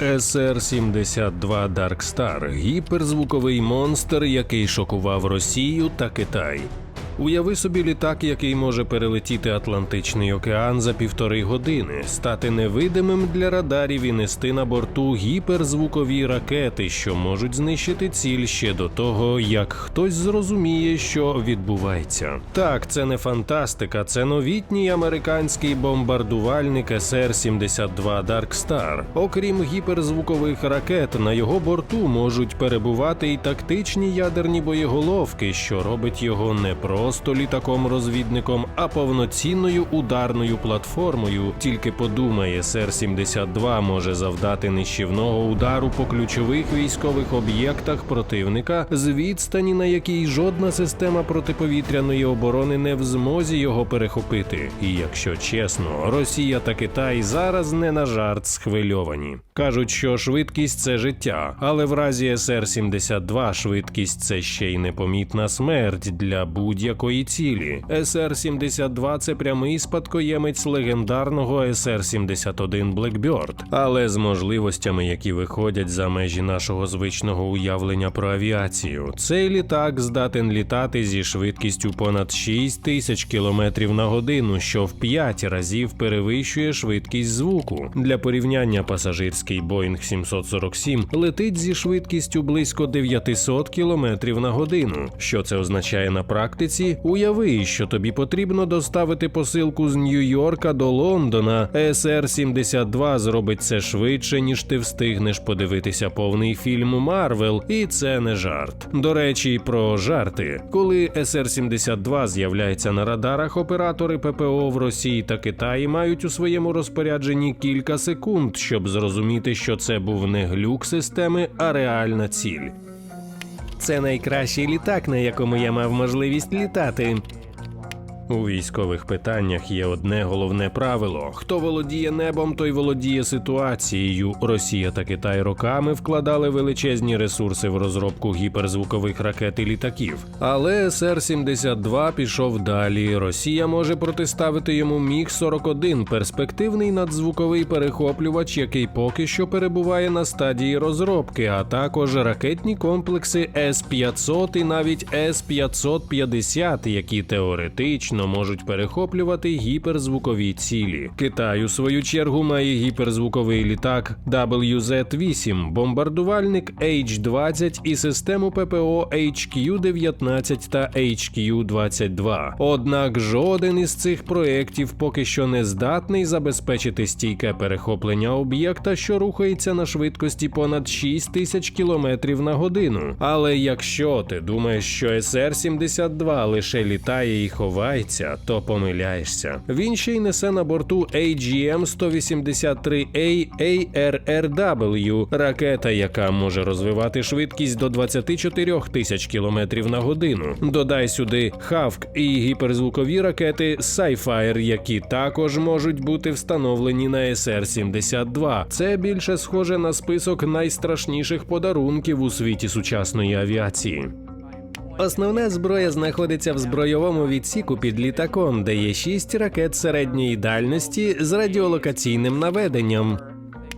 СР-72 Dark Star – гіперзвуковий монстр, який шокував Росію та Китай. Уяви собі літак, який може перелетіти Атлантичний океан за півтори години, стати невидимим для радарів і нести на борту гіперзвукові ракети, що можуть знищити ціль ще до того, як хтось зрозуміє, що відбувається. Так, це не фантастика, це новітній американський бомбардувальник СР-72 Dark Star. Окрім гіперзвукових ракет, на його борту можуть перебувати й тактичні ядерні боєголовки, що робить його не просто літаком-розвідником, а повноцінною ударною платформою. Тільки подумає, СР-72 може завдати нищівного удару по ключових військових об'єктах противника з відстані, на якій жодна система протиповітряної оборони не в змозі його перехопити. І якщо чесно, Росія та Китай зараз не на жарт схвильовані. Кажуть, що швидкість це життя, але в разі СР-72 швидкість це ще й непомітна смерть для будь-якої цілі. СР-72 це прямий спадкоємець легендарного СР-71 Blackbird, але з можливостями, які виходять за межі нашого звичного уявлення про авіацію. Цей літак здатен літати зі швидкістю понад 6 тисяч кілометрів на годину, що в 5 разів перевищує швидкість звуку. Для порівняння пасажирський Boeing 747 летить зі швидкістю близько 900 кілометрів на годину. Що це означає на практиці? Уяви, що тобі потрібно доставити посилку з Нью-Йорка до Лондона. СР-72 зробить це швидше, ніж ти встигнеш подивитися повний фільм Марвел, і це не жарт. До речі, про жарти. Коли СР-72 з'являється на радарах, оператори ППО в Росії та Китаї мають у своєму розпорядженні кілька секунд, щоб зрозуміти, що це був не глюк системи, а реальна ціль. Це найкращий літак, на якому я мав можливість літати. У військових питаннях є одне головне правило: хто володіє небом, той володіє ситуацією. Росія та Китай роками вкладали величезні ресурси в розробку гіперзвукових ракет і літаків. Але СР-72 пішов далі. Росія може протиставити йому Міг 41 перспективний надзвуковий перехоплювач, який поки що перебуває на стадії розробки, а також ракетні комплекси С-500 і навіть С-550, які теоретично можуть перехоплювати гіперзвукові цілі. Китай у свою чергу має гіперзвуковий літак WZ-8, бомбардувальник H-20 і систему ППО HQ-19 та HQ-22. Однак жоден із цих проєктів поки що не здатний забезпечити стійке перехоплення об'єкта, що рухається на швидкості понад 6 тисяч кілометрів на годину. Але якщо ти думаєш, що СР-72 лише літає і ховається, то помиляєшся. Він ще й несе на борту AGM-183A ARRW, ракета, яка може розвивати швидкість до 24 тисяч кілометрів на годину. Додай сюди Хавк і гіперзвукові ракети Сайфайр, які також можуть бути встановлені на СР-72. Це більше схоже на список найстрашніших подарунків у світі сучасної авіації. Основна зброя знаходиться в збройовому відсіку під літаком, де є шість ракет середньої дальності з радіолокаційним наведенням.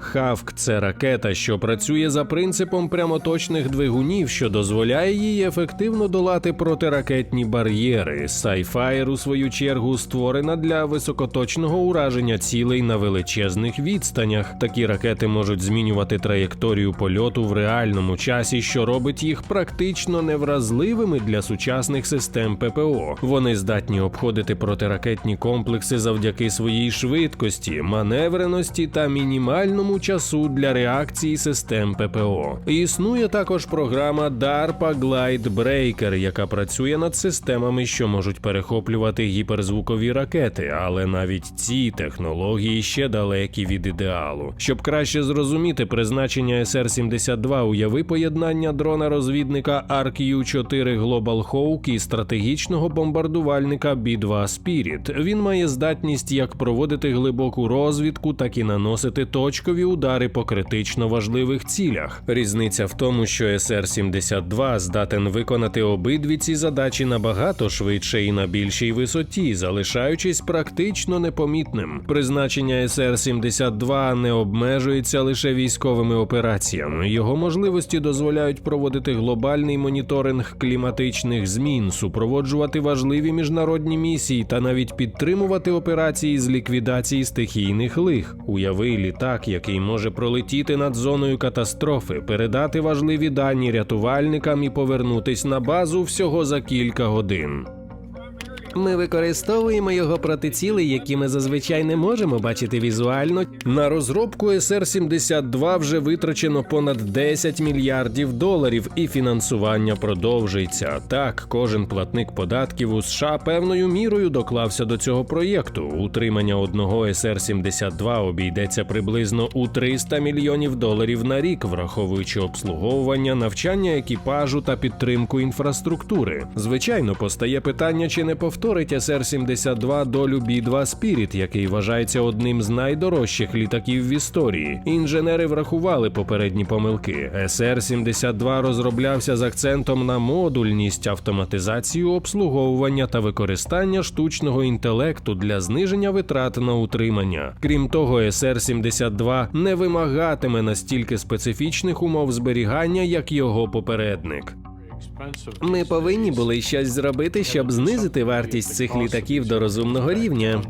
Хавк це ракета, що працює за принципом прямоточних двигунів, що дозволяє їй ефективно долати протиракетні бар'єри. Сайфайр, у свою чергу, створена для високоточного ураження цілей на величезних відстанях. Такі ракети можуть змінювати траєкторію польоту в реальному часі, що робить їх практично невразливими для сучасних систем ППО. Вони здатні обходити протиракетні комплекси завдяки своїй швидкості, маневреності та мінімальному часу для реакції систем ППО. Існує також програма DARPA Glide Breaker, яка працює над системами, що можуть перехоплювати гіперзвукові ракети, але навіть ці технології ще далекі від ідеалу. Щоб краще зрозуміти призначення СР-72, уяви поєднання дрона-розвідника RQ-4 Global Hawk і стратегічного бомбардувальника B-2 Spirit. Він має здатність як проводити глибоку розвідку, так і наносити точкові точкові удари по критично важливих цілях. Різниця в тому, що СР-72 здатен виконати обидві ці задачі набагато швидше і на більшій висоті, залишаючись практично непомітним. Призначення СР-72 не обмежується лише військовими операціями. Його можливості дозволяють проводити глобальний моніторинг кліматичних змін, супроводжувати важливі міжнародні місії та навіть підтримувати операції з ліквідації стихійних лих. Уяви літак, який може пролетіти над зоною катастрофи, передати важливі дані рятувальникам і повернутись на базу всього за кілька годин. Ми використовуємо його проти цілей, які ми зазвичай не можемо бачити візуально. На розробку СР-72 вже витрачено понад 10 мільярдів доларів, і фінансування продовжується. Так, кожен платник податків у США певною мірою доклався до цього проєкту. Утримання одного СР-72 обійдеться приблизно у 300 мільйонів доларів на рік, враховуючи обслуговування, навчання екіпажу та підтримку інфраструктури. Звичайно, постає питання, чи не повторить СР-72 долю B-2 Spirit, який вважається одним з найдорожчих літаків в історії. Інженери врахували попередні помилки. СР-72 розроблявся з акцентом на модульність, автоматизацію обслуговування та використання штучного інтелекту для зниження витрат на утримання. Крім того, СР-72 не вимагатиме настільки специфічних умов зберігання, як його попередник. Ми повинні були щось зробити, щоб знизити вартість цих літаків до розумного рівня.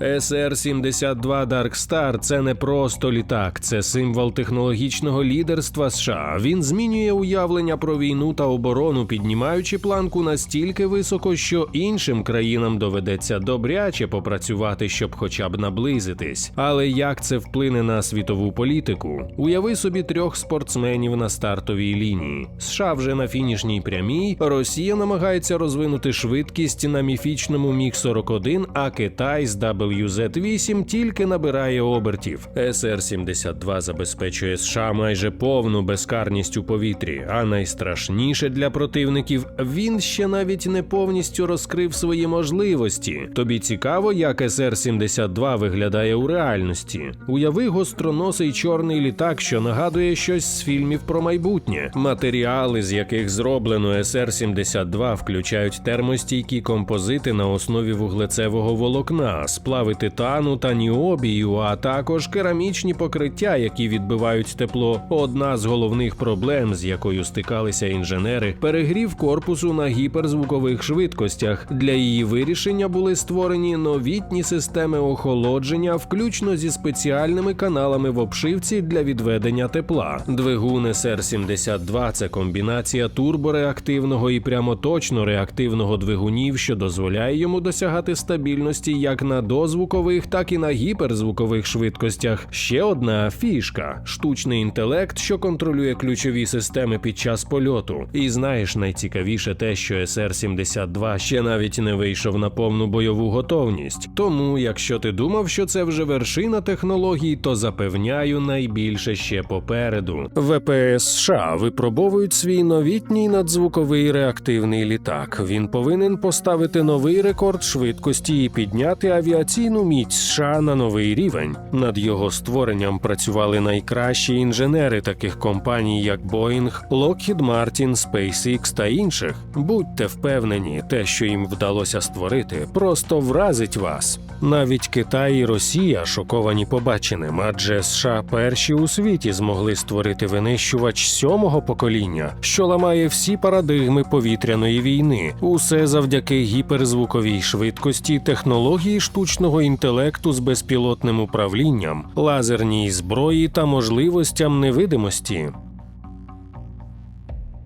СР-72 Dark Star – це не просто літак, це символ технологічного лідерства США. Він змінює уявлення про війну та оборону, піднімаючи планку настільки високо, що іншим країнам доведеться добряче попрацювати, щоб хоча б наблизитись. Але як це вплине на світову політику? Уяви собі трьох спортсменів на стартовій лінії. США вже на фінішній прямій. Росія намагається розвинути швидкість на міфічному Міг 41 а Китай з WZ-8 тільки набирає обертів. СР-72 забезпечує США майже повну безкарність у повітрі. А найстрашніше для противників він ще навіть не повністю розкрив свої можливості. Тобі цікаво, як СР-72 виглядає у реальності. Уяви гостроносий чорний літак, що нагадує щось з фільмів про майбутнє. Матеріали, з яких зроблено СР-72, включають термостійкі композити на основі вуглецевого волокна, сплави титану та ніобію, а також керамічні покриття, які відбивають тепло. Одна з головних проблем, з якою стикалися інженери, перегрів корпусу на гіперзвукових швидкостях. Для її вирішення були створені новітні системи охолодження, включно зі спеціальними каналами в обшивці для відведення тепла. Двигун СР-72 – це комбінація турбореактивного і прямоточно реактивного двигунів, що дозволяє йому досягати стабільності як на дозвукових, так і на гіперзвукових швидкостях. Ще одна фішка штучний інтелект, що контролює ключові системи під час польоту. І знаєш, найцікавіше те, що СР-72 ще навіть не вийшов на повну бойову готовність. Тому, якщо ти думав, що це вже вершина технологій, то запевняю, найбільше ще попереду. ВПС США випробовують свій новітній надзвуковий реактивний літак. Він повинен поставити новий рекорд швидкості і підняти авіаційну міць США на новий рівень. Над його створенням працювали найкращі інженери таких компаній, як Boeing, Lockheed Martin, SpaceX та інших. Будьте впевнені, те, що їм вдалося створити, просто вразить вас. Навіть Китай і Росія шоковані побаченим, адже США перші у світі змогли створити винищувач сьомого покоління, що ламає всі парадигми повітряної війни. Усе завдяки гіперзвуковій швидкості, технології штучного інтелекту з безпілотним управлінням, лазерній зброї та можливостям невидимості.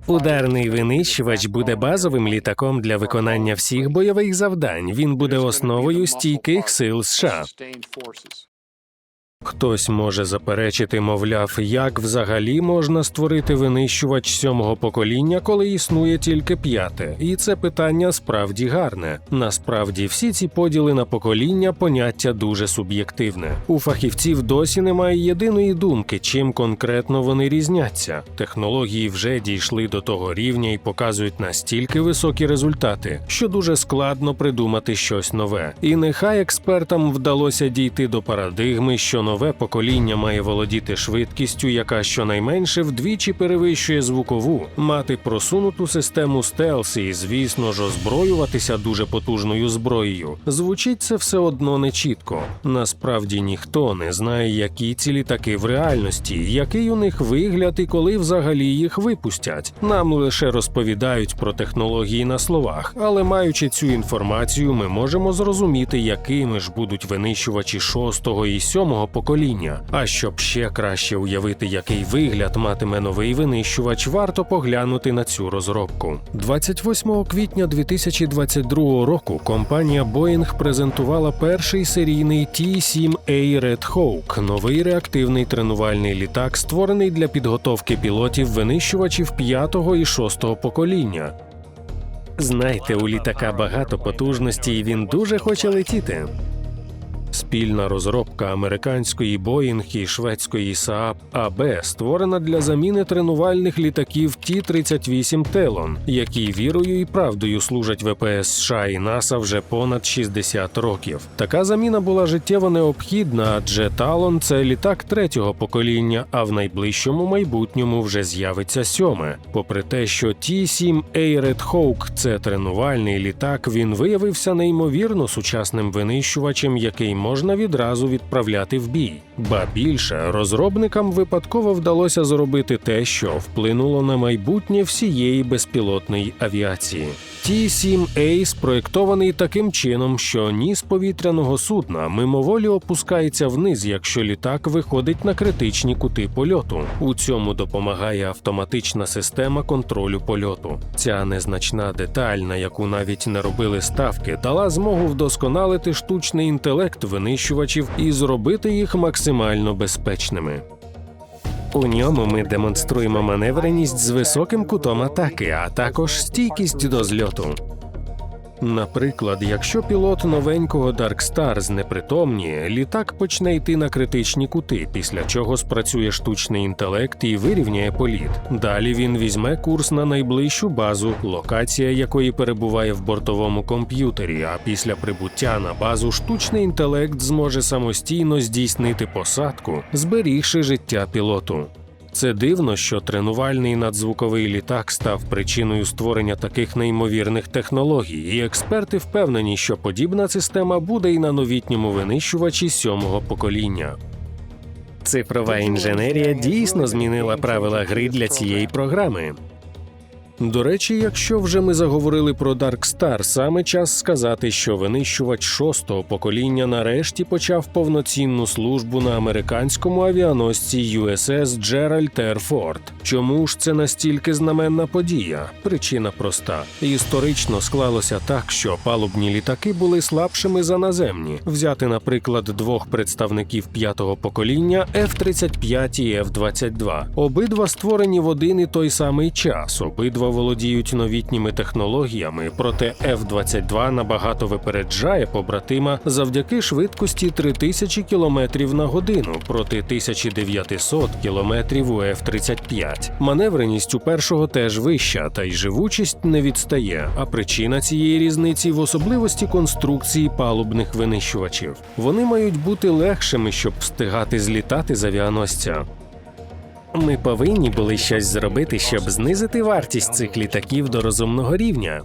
Ударний винищувач буде базовим літаком для виконання всіх бойових завдань. Він буде основою стійких сил США. Хтось може заперечити, мовляв, як взагалі можна створити винищувач сьомого покоління, коли існує тільки п'яте, і це питання справді гарне. Насправді, всі ці поділи на покоління поняття дуже суб'єктивне. У фахівців досі немає єдиної думки, чим конкретно вони різняться. Технології вже дійшли до того рівня і показують настільки високі результати, що дуже складно придумати щось нове. І нехай експертам вдалося дійти до парадигми, що нове покоління має володіти швидкістю, яка щонайменше вдвічі перевищує звукову, мати просунуту систему стелс і, звісно ж, озброюватися дуже потужною зброєю. Звучить це все одно нечітко. Насправді ніхто не знає, які ці літаки в реальності, який у них вигляд і коли взагалі їх випустять. Нам лише розповідають про технології на словах, але маючи цю інформацію, ми можемо зрозуміти, якими ж будуть винищувачі шостого і сьомого покоління. А щоб ще краще уявити, який вигляд матиме новий винищувач, варто поглянути на цю розробку. 28 квітня 2022 року компанія Boeing презентувала перший серійний T-7A Red Hawk – новий реактивний тренувальний літак, створений для підготовки пілотів винищувачів п'ятого і шостого покоління. Знайте, у літака багато потужності, і він дуже хоче летіти. Спільна розробка американської Boeing і шведської Saab AB створена для заміни тренувальних літаків Ті-38 Телон, які вірою і правдою служать ВПС США і НАСА вже понад 60 років. Така заміна була життєво необхідна, адже Талон це літак третього покоління, а в найближчому майбутньому вже з'явиться сьоме. Попри те, що Ті-7A Red Hawk – це тренувальний літак, він виявився неймовірно сучасним винищувачем, який можна відразу відправляти в бій. Ба більше розробникам випадково вдалося зробити те, що вплинуло на майбутнє всієї безпілотної авіації. Ті-7A спроєктований таким чином, що ніс повітряного судна мимоволі опускається вниз, якщо літак виходить на критичні кути польоту. У цьому допомагає автоматична система контролю польоту. Ця незначна деталь, на яку навіть не робили ставки, дала змогу вдосконалити штучний інтелект винищувачів і зробити їх максимально безпечними. У ньому ми демонструємо маневреність з високим кутом атаки, а також стійкість до зльоту. Наприклад, якщо пілот новенького Dark Star знепритомніє, літак почне йти на критичні кути, після чого спрацює штучний інтелект і вирівняє політ. Далі він візьме курс на найближчу базу, локація якої перебуває в бортовому комп'ютері. А після прибуття на базу штучний інтелект зможе самостійно здійснити посадку, зберігши життя пілоту. Це дивно, що тренувальний надзвуковий літак став причиною створення таких неймовірних технологій, і експерти впевнені, що подібна система буде і на новітньому винищувачі сьомого покоління. Цифрова інженерія дійсно змінила правила гри для цієї програми. До речі, якщо вже ми заговорили про Dark Star, саме час сказати, що винищувач шостого покоління нарешті почав повноцінну службу на американському авіаносці USS Gerald R. Ford. Чому ж це настільки знаменна подія? Причина проста: історично склалося так, що палубні літаки були слабшими за наземні. Взяти, наприклад, двох представників п'ятого покоління F-35 і F-22. Обидва створені в один і той самий час. Обидва володіють новітніми технологіями, проте F-22 набагато випереджає побратима завдяки швидкості 3000 км на годину проти 1900 км у F-35. Маневреність у першого теж вища, та й живучість не відстає. А причина цієї різниці в особливості конструкції палубних винищувачів. Вони мають бути легшими, щоб встигати злітати з авіаносця. Ми повинні були щось зробити, щоб знизити вартість цих літаків до розумного рівня.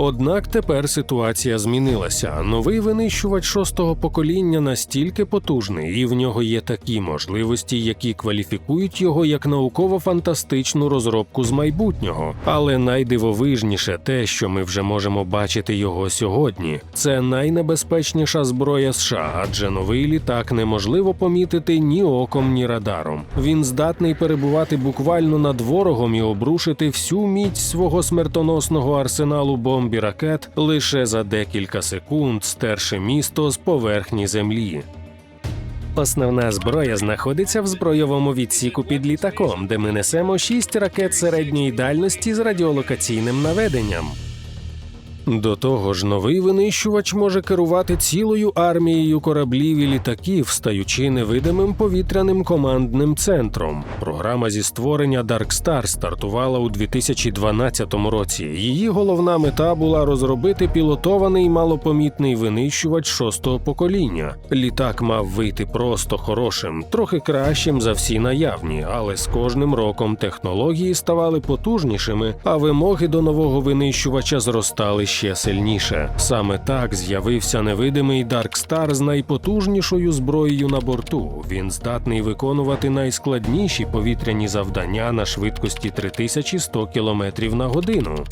Однак тепер ситуація змінилася. Новий винищувач шостого покоління настільки потужний, і в нього є такі можливості, які кваліфікують його як науково-фантастичну розробку з майбутнього. Але найдивовижніше те, що ми вже можемо бачити його сьогодні. Це найнебезпечніша зброя США, адже новий літак неможливо помітити ні оком, ні радаром. Він здатний перебувати буквально над ворогом і обрушити всю міць свого смертоносного арсеналу бомб і ракет лише за декілька секунд, стерши місто з поверхні землі. Основна зброя знаходиться в збройовому відсіку під літаком, де ми несемо шість ракет середньої дальності з радіолокаційним наведенням. До того ж, новий винищувач може керувати цілою армією кораблів і літаків, стаючи невидимим повітряним командним центром. Програма зі створення Dark Star стартувала у 2012 році. Її головна мета була розробити пілотований малопомітний винищувач шостого покоління. Літак мав вийти просто хорошим, трохи кращим за всі наявні, але з кожним роком технології ставали потужнішими, а вимоги до нового винищувача зростали ще сильніше. Саме так з'явився невидимий Star з найпотужнішою зброєю на борту. Він здатний виконувати найскладніші повітряні завдання на швидкості 3100 км на годину.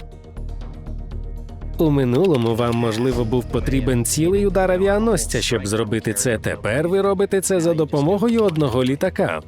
У минулому вам, можливо, був потрібен цілий удар авіаносця, щоб зробити це. Тепер ви робите це за допомогою одного літака.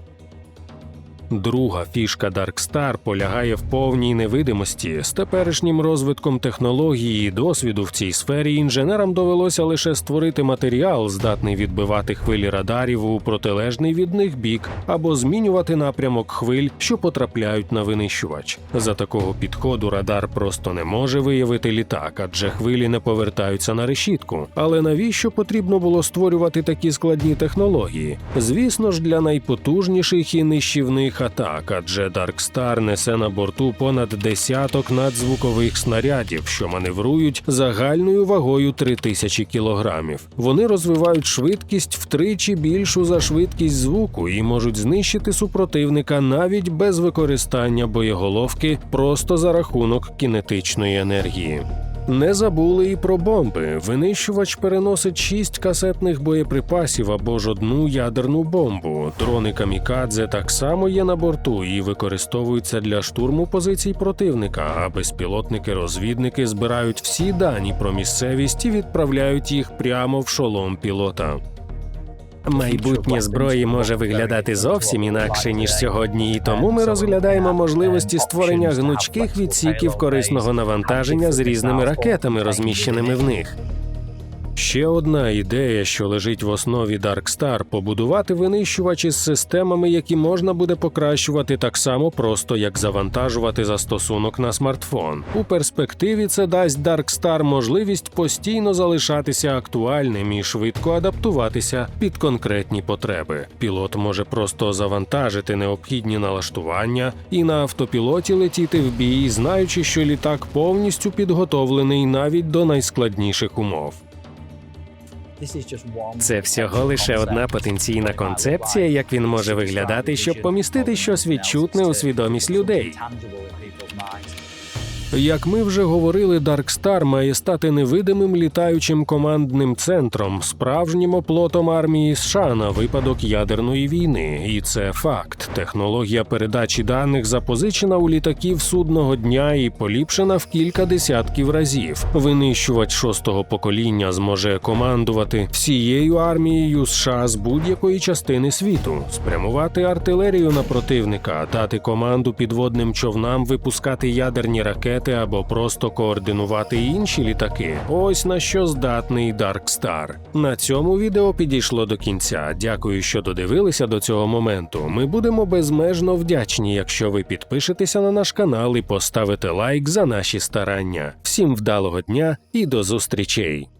Друга фішка Dark Star полягає в повній невидимості. З теперішнім розвитком технології і досвіду в цій сфері інженерам довелося лише створити матеріал, здатний відбивати хвилі радарів у протилежний від них бік, або змінювати напрямок хвиль, що потрапляють на винищувач. За такого підходу радар просто не може виявити літак, адже хвилі не повертаються на решітку. Але навіщо потрібно було створювати такі складні технології? Звісно ж, для найпотужніших і нищівних атак, адже Star несе на борту понад десяток надзвукових снарядів, що маневрують загальною вагою 3000 кілограмів. Вони розвивають швидкість втричі більшу за швидкість звуку і можуть знищити супротивника навіть без використання боєголовки, просто за рахунок кінетичної енергії. Не забули і про бомби. Винищувач переносить шість касетних боєприпасів або ж одну ядерну бомбу. Дрони камікадзе так само є на борту і використовуються для штурму позицій противника. А безпілотники-розвідники збирають всі дані про місцевість і відправляють їх прямо в шолом пілота. Майбутнє зброї може виглядати зовсім інакше ніж сьогодні, і тому ми розглядаємо можливості створення гнучких відсіків корисного навантаження з різними ракетами, розміщеними в них. Ще одна ідея, що лежить в основі Dark Star – побудувати винищувачі з системами, які можна буде покращувати так само просто, як завантажувати застосунок на смартфон. У перспективі це дасть Dark Star можливість постійно залишатися актуальним і швидко адаптуватися під конкретні потреби. Пілот може просто завантажити необхідні налаштування і на автопілоті летіти в бій, знаючи, що літак повністю підготовлений навіть до найскладніших умов. Це всього лише одна потенційна концепція, як він може виглядати, щоб помістити щось відчутне у свідомість людей. Як ми вже говорили, Star має стати невидимим літаючим командним центром, справжнім оплотом армії США на випадок ядерної війни. І це факт. Технологія передачі даних запозичена у літаків судного дня і поліпшена в кілька десятків разів. Винищувач шостого покоління зможе командувати всією армією США з будь-якої частини світу, спрямувати артилерію на противника, дати команду підводним човнам випускати ядерні ракети або просто координувати інші літаки. Ось на що здатний Dark Star. На цьому відео підійшло до кінця. Дякую, що додивилися до цього моменту. Ми будемо безмежно вдячні, якщо ви підпишетеся на наш канал і поставите лайк за наші старання. Всім вдалого дня і до зустрічей!